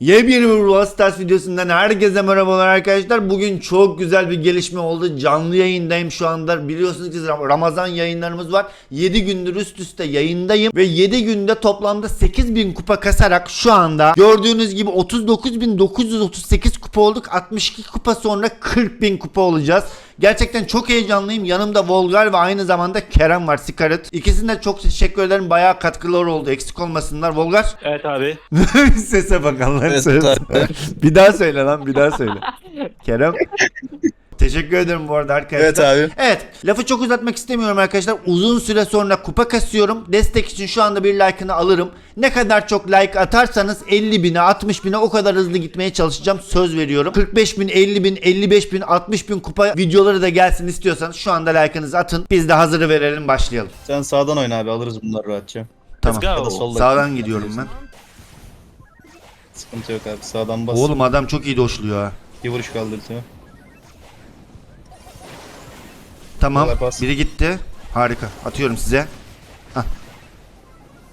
Yepyeni bir Brawl Stars videosundan herkese merhabalar arkadaşlar. Bugün çok güzel bir gelişme oldu. Canlı yayındayım şu anda. Biliyorsunuz ki Ramazan yayınlarımız var. 7 gündür üst üste yayındayım. Ve 7 günde toplamda 8000 kupa kasarak şu anda gördüğünüz gibi 39.938 kupa olduk. 62 kupa sonra 40.000 kupa olacağız. Gerçekten çok heyecanlıyım. Yanımda Volgar ve aynı zamanda Kerem var. Sikaret. İkisine de çok teşekkür ederim. Bayağı katkıları oldu. Eksik olmasınlar. Volgar. Evet abi. Sese bak Allah'ın Evet, bir daha söyle lan bir daha söyle. Kerem. Teşekkür ederim bu arada arkadaşlar. Evet abi. Evet lafı çok uzatmak istemiyorum arkadaşlar. Uzun süre sonra kupa kasıyorum. Destek için şu anda bir like'ını alırım. Ne kadar çok like atarsanız 50 bine 60 bine o kadar hızlı gitmeye çalışacağım. Söz veriyorum. 45 bin 50 bin 55 bin 60 bin kupa videoları da gelsin istiyorsanız şu anda like'ınızı atın. Biz de hazırı verelim başlayalım. Sen sağdan oyna abi alırız bunları rahatça. Tamam. Let's Ya da go. solda. Sağdan gidiyorum ben. Sıkıntı yok abi. Sağdan bas. Oğlum adam çok iyi doşluyor ha. Bir vuruş kaldı Tamam. Kolay. Biri gitti. Harika. Atıyorum size.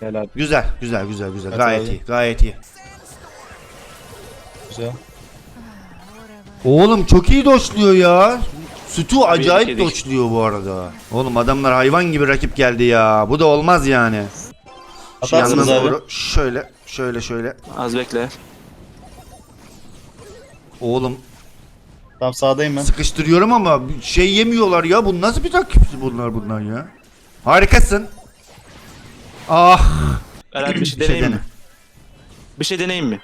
Gel abi. Güzel, güzel, güzel, güzel. Evet gayet abi. iyi, gayet iyi. Güzel. Oğlum çok iyi doşluyor ya. Sütü acayip yedik. doşluyor bu arada. Oğlum adamlar hayvan gibi rakip geldi ya. Bu da olmaz yani. Şu Atarsınız abi. doğru şöyle, şöyle, şöyle. Az bekle. Oğlum Tam sağdayım ben. sıkıştırıyorum ama şey yemiyorlar ya. Bu nasıl bir rakip bunlar bunlar ya? Harikasın. Ah. Bir şey Bir şey deneyeyim dene. mi? Bir şey deneyeyim mi?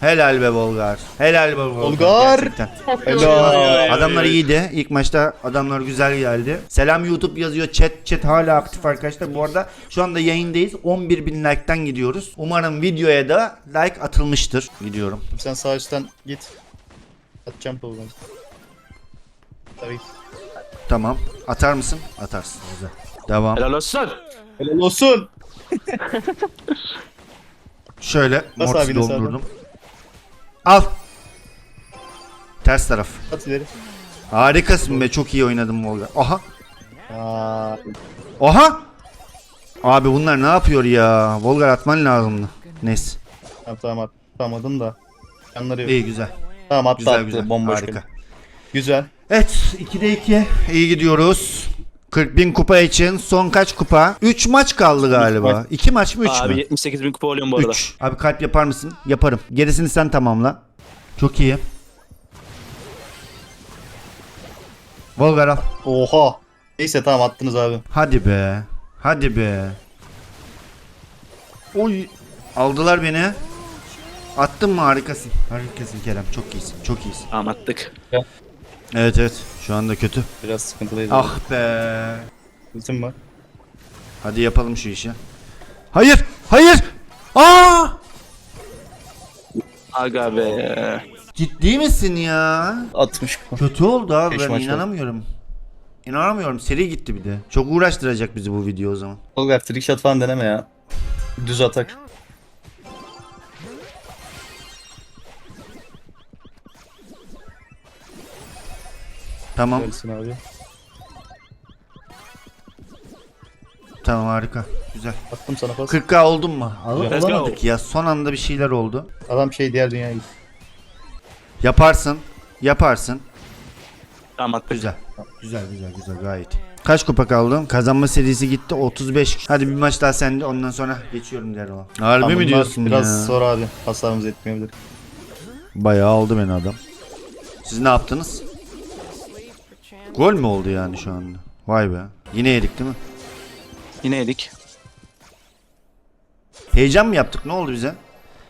Helal be Volgar. Helal be Volgar. Volgar. Gerçekten. Helal. Adamlar iyiydi. İlk maçta adamlar güzel geldi. Selam YouTube yazıyor. Chat chat hala aktif arkadaşlar. Bu arada şu anda yayındayız. 11 bin like'tan gidiyoruz. Umarım videoya da like atılmıştır. Gidiyorum. Sen sağ üstten git. Atacağım programı. Tabii. Tamam. Atar mısın? Atarsın. Güzel. Devam. Helal olsun. Helal olsun. Şöyle Bas mortis abine doldurdum. Al. Ters taraf. At ileri. Harikasın be. Çok iyi oynadın Volga. Aha. Aa, Aha. Abi bunlar ne yapıyor ya? Volgar atman lazımdı. Neyse. tamam tamam atamadım da. Yanları yok. İyi güzel. Tamam attı Güzel attı. güzel. Bomboş Harika. kalıyor. Güzel. Evet 2'de 2. İyi gidiyoruz. 40 bin kupa için son kaç kupa? 3 maç kaldı galiba. maç. 2 maç mı 3 abi mü? 78 bin kupa oluyorum bu arada. 3. Abi kalp yapar mısın? Yaparım. Gerisini sen tamamla. Çok iyi. Volgar al. Oha. Neyse tamam attınız abi. Hadi be. Hadi be. Oy. Aldılar beni. Attın mı harikasın. Harikasın Kerem. Çok iyisin. Çok iyisin. Tamam attık. Evet evet. Şu anda kötü. Biraz sıkıntılıydı. Ah be. Ultim var. Hadi yapalım şu işi. Hayır! Hayır! Aa! Aga be. Ciddi misin ya? 60 kupa. Kötü oldu abi Beş ben maç inanamıyorum. İnanamıyorum seri gitti bir de. Çok uğraştıracak bizi bu video o zaman. Olgar trickshot falan deneme ya. Düz atak. Tamam Gelsin abi. tamam harika. Güzel. Attım sana pas. 40k oldun mu? Al Let's go. olamadık ya son anda bir şeyler oldu. Adam şey diğer dünyaya gitti. Yaparsın. Yaparsın. Tamam attık. Güzel. Güzel güzel güzel gayet. Kaç kupa kaldı? Kazanma serisi gitti 35. Hadi bir maç daha sende ondan sonra geçiyorum diğer olan. Harbi Ama mi bunlar diyorsun Biraz ya? zor abi. Hasarımız etmeyebilir. Bayağı aldı beni adam. Siz ne yaptınız? Gol mü oldu yani şu anda? Vay be. Yine yedik değil mi? Yine yedik. Heyecan mı yaptık? Ne oldu bize?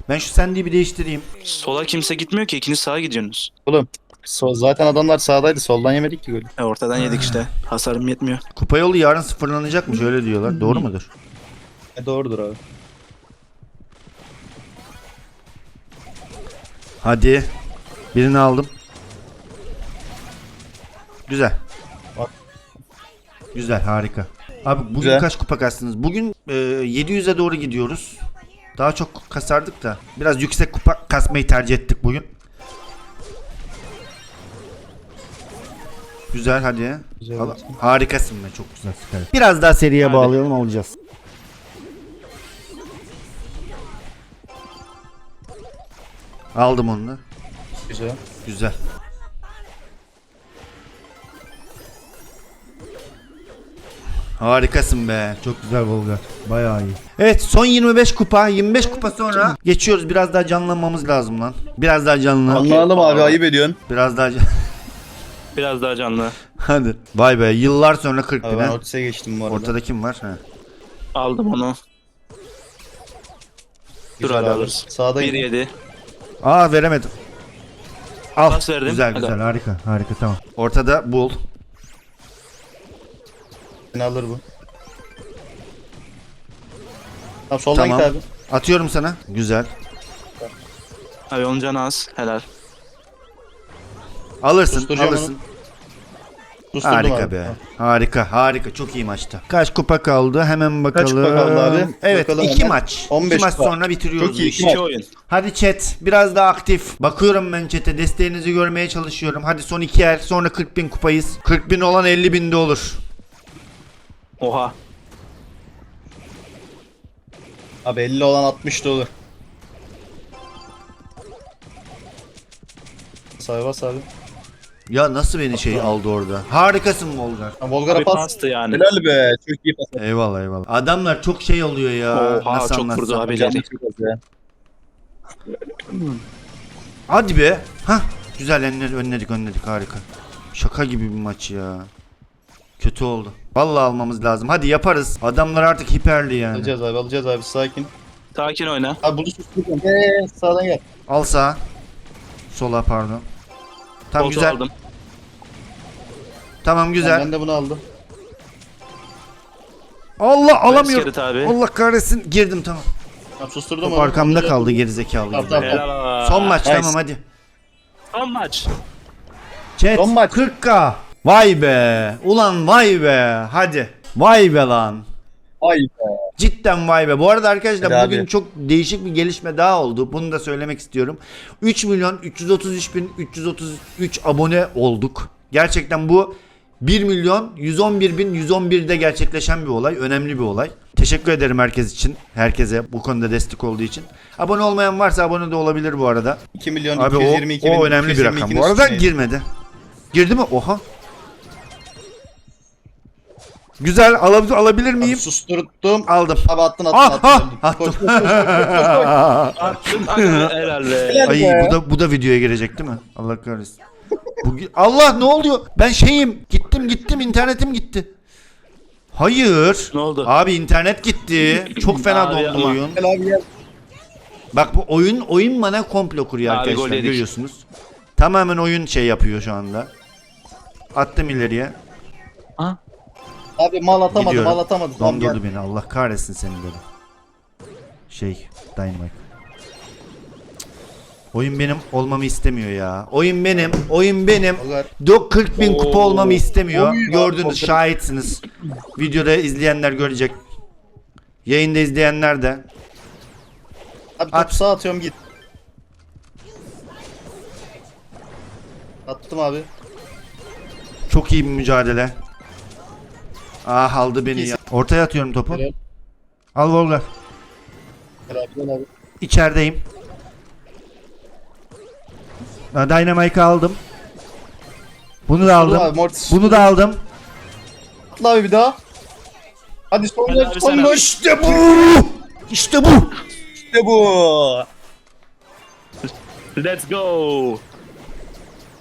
Ben şu sendiği bir değiştireyim. Sola kimse gitmiyor ki. ikiniz sağa gidiyorsunuz. Oğlum sol, zaten adamlar sağdaydı. Soldan yemedik ki golü. E, ortadan yedik işte. Hasarım yetmiyor. Kupa yolu yarın sıfırlanacakmış öyle diyorlar. Doğru mudur? E doğrudur abi. Hadi. Birini aldım. Güzel. Bak. Güzel harika. Abi bugün Güzel. kaç kupa kastınız? Bugün e, 700'e doğru gidiyoruz. Daha çok kasardık da. Biraz yüksek kupa kasmayı tercih ettik bugün. Güzel hadi. Güzel Al- harikasın be çok güzel. süper. Biraz daha seriye Hadi. bağlayalım alacağız. Aldım onu da. Güzel. Güzel. Harikasın be. Çok güzel Volgar. Bayağı iyi. Evet son 25 kupa. 25 kupa sonra geçiyoruz. Biraz daha canlanmamız lazım lan. Biraz daha canlı. Anlayalım abi ayıp ediyorsun. Biraz daha can- Biraz daha canlı. Hadi. Vay be yıllar sonra 40 Abi bin ben ha. Otis'e geçtim bu arada. Ortada kim var? Ha. Aldım onu. Dur Güzel abi abi. alırız. Sağda 1 7. Aa veremedim. Al. Pas verdim. Güzel Hadi güzel harika harika tamam. Ortada bul. Seni alır bu. Tamam soldan Tamam. git abi. Atıyorum sana. Güzel. Abi onun canı az. Helal. Alırsın Susturacağım alırsın. Susturdum Harika abi. be. Harika, harika. Çok iyi maçta. Kaç kupa kaldı? Hemen bakalım. Kaç kupa kaldı abi? Evet, Bakalım iki hemen. maç. 15 iki maç kupa. sonra bitiriyoruz Çok iyi, bu işi. İki oyun. Hadi chat, biraz daha aktif. Bakıyorum ben chat'e, desteğinizi görmeye çalışıyorum. Hadi son iki yer, sonra 40 bin kupayız. 40 bin olan 50 binde olur. Oha. Abi 50 olan 60 da olur. Sahi bas abi. Ya nasıl beni şey aldı orada? Harikasın Volgar. Ha, Volgar'a pas. pastı yani. Helal be. Çok iyi pas. Eyvallah eyvallah. Adamlar çok şey oluyor ya. Oha, nasıl çok anlatsam. vurdu abi. Çok az ya. Hadi be. Hah. Güzel önledik, önledik önledik harika. Şaka gibi bir maç ya. Kötü oldu. Vallahi almamız lazım. Hadi yaparız. Adamlar artık hiperli yani. Alacağız abi alacağız abi sakin. Sakin oyna. Abi bunu susturacağım. Eee sağdan gel. Al sağa. Sola pardon. Tamam Koltuğu güzel. aldım. Tamam güzel. Ben de bunu aldım. Allah alamıyorum. Skelet abi. Allah kahretsin. Girdim tamam. Tamam susturdum Top onu. arkamda kaldı gerizekalı Tamam, gibi. tamam. Helal. Son maç Nice. tamam hadi. Son maç. Chat Son maç. 40k. Vay be. Ulan vay be. Hadi. Vay be lan. Ay be. Cidden vay be. Bu arada arkadaşlar Hadi bugün abi. çok değişik bir gelişme daha oldu. Bunu da söylemek istiyorum. 3 milyon 333 bin 333 abone olduk. Gerçekten bu 1 milyon 111 bin 111'de gerçekleşen bir olay. Önemli bir olay. Teşekkür ederim herkes için. Herkese bu konuda destek olduğu için. Abone olmayan varsa abone de olabilir bu arada. 2 milyon Abi o, 222 bin. o önemli bir rakam. 222'nin Bu arada girmedi. Girdi mi? Oha. Güzel. Alab- alabilir Abi miyim? susturdum. Aldım. Abi attın attın Ah, attın. ah, attım. koş, koş, koş, koş, koş. Attın. Helal be. Helal. Ay be. bu da bu da videoya girecek değil mi? Allah kahretsin. Bu, Allah ne oluyor? Ben şeyim. Gittim gittim internetim gitti. Hayır. Ne oldu? Abi internet gitti. Çok fena Abi dondu ama- oyun. Gel abi gel. Bak bu oyun oyun bana komplo kuruyor Abi arkadaşlar yedik. görüyorsunuz. Tamamen oyun şey yapıyor şu anda. Attım ileriye. Ha? Abi mal atamadım Gidiyorum. mal atamadım. Tamam gel. Dondurdu beni. Allah kahretsin seni dedi. Şey, Dynamite. Oyun benim olmamı istemiyor ya. Oyun benim, oyun benim. Do 40 bin kupa Oo. olmamı istemiyor. Oy, Gördünüz, şahitsiniz. Videoda izleyenler görecek. Yayında izleyenler de. Abi At. topu sağa atıyorum git. Attım abi. Çok iyi bir mücadele. Ah aldı beni ya. Ortaya atıyorum topu. Helal. Al Volga. Gel abi. İçerideyim. Ha, Dynamite'ı aldım. Bunu da aldım. abi Mortis. Bunu da aldım. Atla abi bir daha. Hadi son Helal gol abi son sana. gol. İşte bu. İşte bu. İşte bu. Let's go.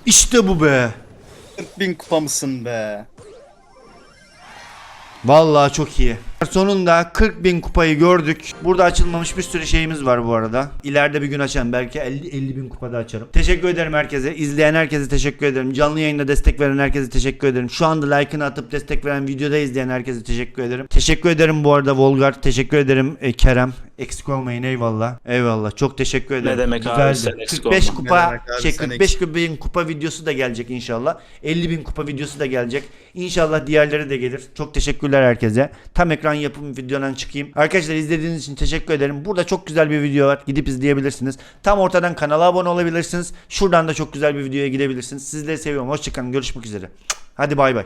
İşte bu be. 40 bin kupa mısın be? Vallahi çok iyi. Sonunda 40 bin kupayı gördük. Burada açılmamış bir sürü şeyimiz var bu arada. İleride bir gün açarım. Belki 50, 50 bin kupada açarım. Teşekkür ederim herkese. İzleyen herkese teşekkür ederim. Canlı yayında destek veren herkese teşekkür ederim. Şu anda like'ını atıp destek veren videoda izleyen herkese teşekkür ederim. Teşekkür ederim bu arada Volgar. Teşekkür ederim e, Kerem. Eksik olmayın eyvallah. Eyvallah. Çok teşekkür ederim. demek abi, Güzeldi. sen eksik 45 olma. kupa Ne demek abi, şey sen 45 bin kupa videosu da gelecek inşallah. 50 bin kupa videosu da gelecek. İnşallah diğerleri de gelir. Çok teşekkürler herkese. Tam ekran yapım videodan çıkayım. Arkadaşlar izlediğiniz için teşekkür ederim. Burada çok güzel bir video var. Gidip izleyebilirsiniz. Tam ortadan kanala abone olabilirsiniz. Şuradan da çok güzel bir videoya gidebilirsiniz. Sizleri seviyorum. Hoşçakalın. Görüşmek üzere. Hadi bay bay.